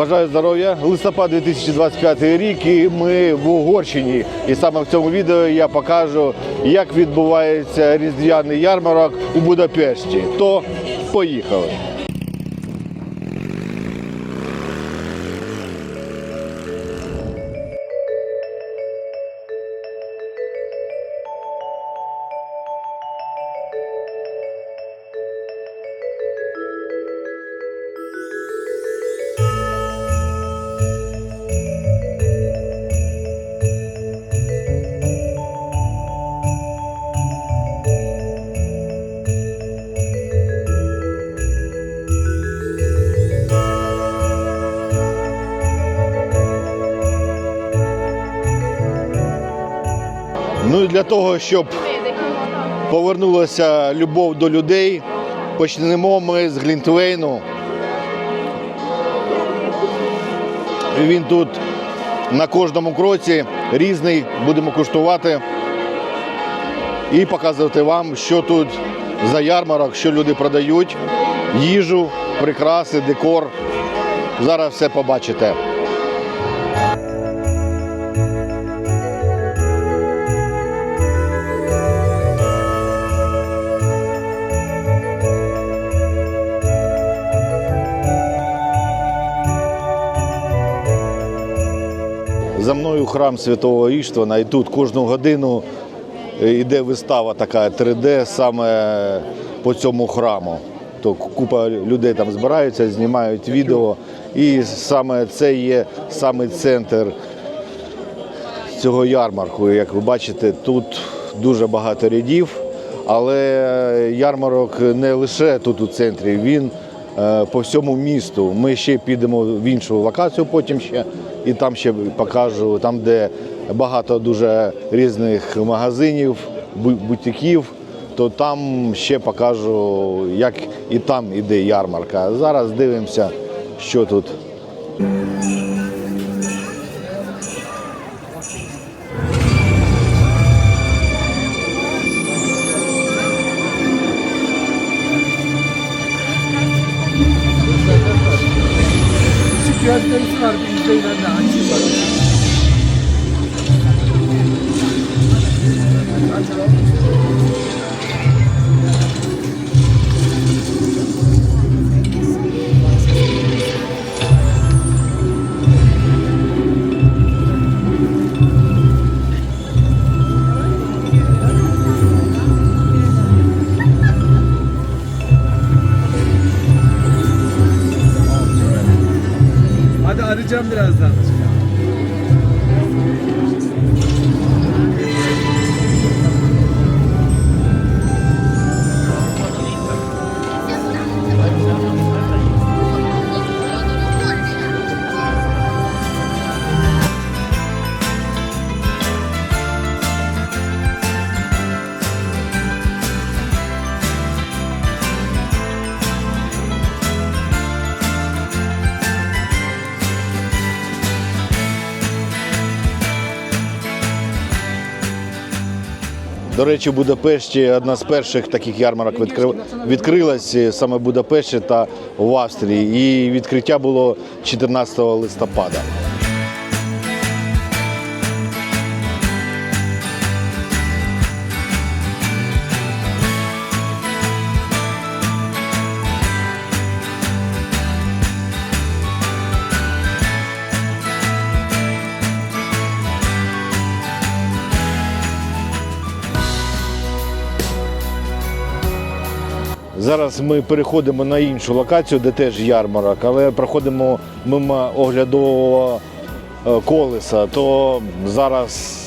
Бажаю здоров'я. Листопад 2025 рік і ми в Угорщині. І саме в цьому відео я покажу, як відбувається різдвяний ярмарок у Будапешті. То поїхали. Для того, щоб повернулася любов до людей, почнемо ми з Глінтвейну. Він тут на кожному кроці різний, будемо куштувати і показувати вам, що тут за ярмарок, що люди продають, їжу, прикраси, декор. Зараз все побачите. За мною храм Святого Іштвана, і тут кожну годину йде вистава така 3D саме по цьому храму. То купа людей там збираються, знімають відео. І саме це є саме центр цього ярмарку. Як ви бачите, тут дуже багато рядів, але ярмарок не лише тут у центрі, він по всьому місту. Ми ще підемо в іншу локацію потім ще, і там ще покажу, там, де багато дуже різних магазинів, бутиків, то там ще покажу, як і там іде ярмарка. Зараз дивимося, що тут. 저희는 안 찍어. Bakacağım birazdan. До речі, в Будапешті одна з перших таких ярмарок відкрилась е, саме в Будапешті та в Австрії. І відкриття було 14 листопада. Зараз ми переходимо на іншу локацію, де теж ярмарок, але проходимо мимо оглядового е, колеса, то зараз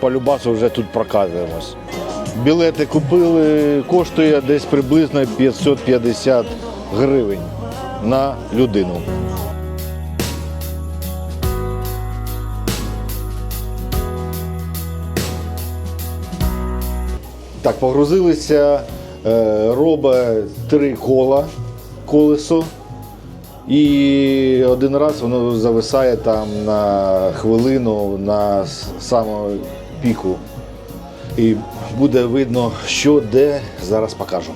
по любасу вже тут проказуємось. Білети купили, коштує десь приблизно 550 гривень на людину. Так, погрузилися, робить три кола колесо. І один раз воно зависає там на хвилину на самому піку. І буде видно, що де, зараз покажу.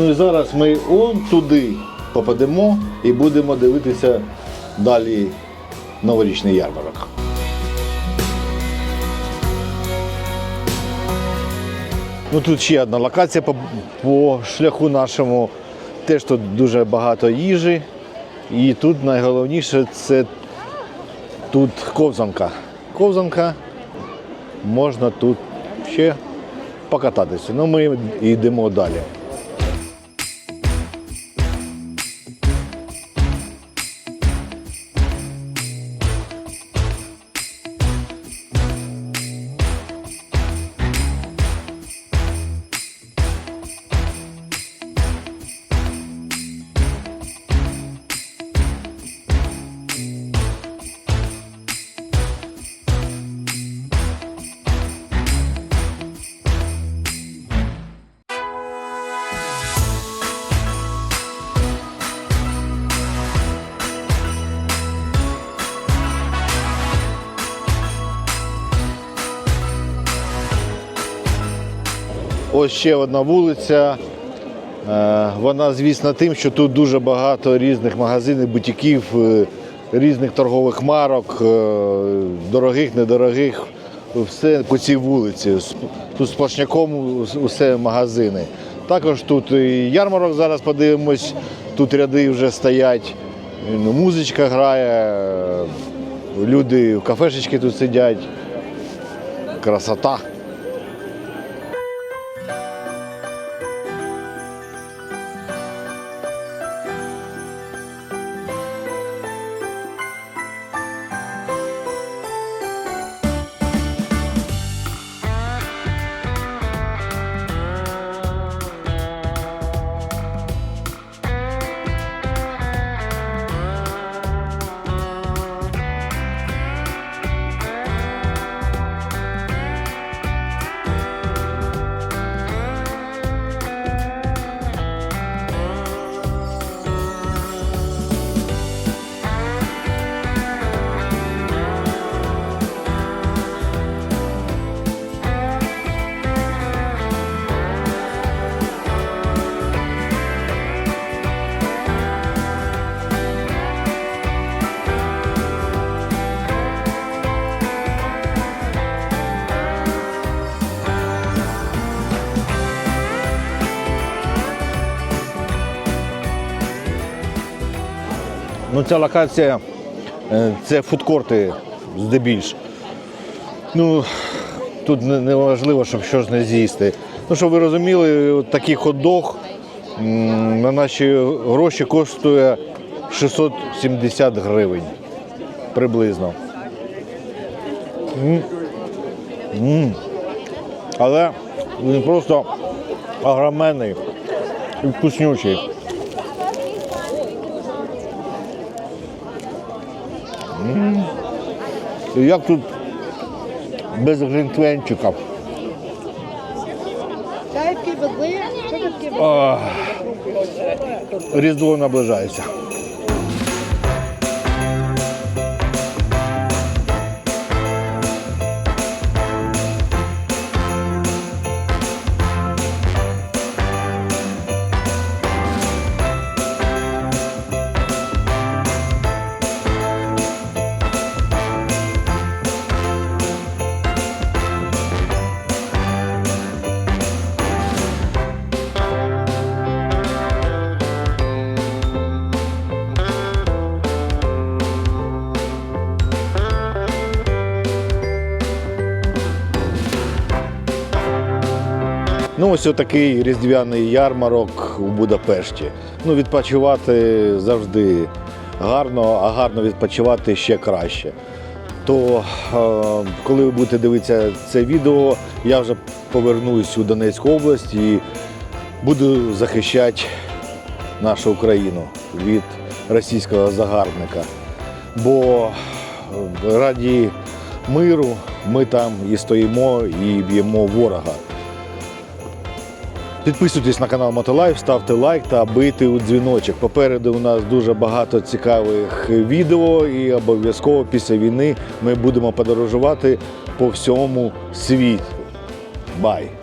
Ну і зараз ми он туди попадемо і будемо дивитися далі новорічний ярмарок. Ну тут ще одна локація по, по шляху нашому. Теж тут дуже багато їжі. І тут найголовніше це тут ковзанка. Ковзанка можна тут ще покататися. Ну ми йдемо далі. Ось ще одна вулиця. Е, Вона, звісно, тим, що тут дуже багато різних магазинів, бутіків, е, різних торгових марок, е, дорогих, недорогих. Все по цій вулиці. Тут сплошняком усе магазини. Також тут і ярмарок зараз подивимось, тут ряди вже стоять, ну, музичка грає, люди в кафешечки тут сидять. Красота. Ну, ця локація е, це фудкорти здебільш. Ну, тут не, важливо, щоб щось не з'їсти. Ну, щоб ви розуміли, такий хот-дог на наші гроші коштує 670 гривень приблизно. М. М. Але він просто огроменний і вкуснючий. І Як тут без? Ах, Різдво наближається. Ось такий різдвяний ярмарок у Будапешті. Ну, відпочивати завжди гарно, а гарно відпочивати ще краще. То е, коли ви будете дивитися це відео, я вже повернусь у Донецьку область і буду захищати нашу Україну від російського загарбника. Бо е, раді миру ми там і стоїмо, і б'ємо ворога. Підписуйтесь на канал Мотолайф, ставте лайк та бийте у дзвіночок. Попереду у нас дуже багато цікавих відео і обов'язково після війни ми будемо подорожувати по всьому світу. Бай!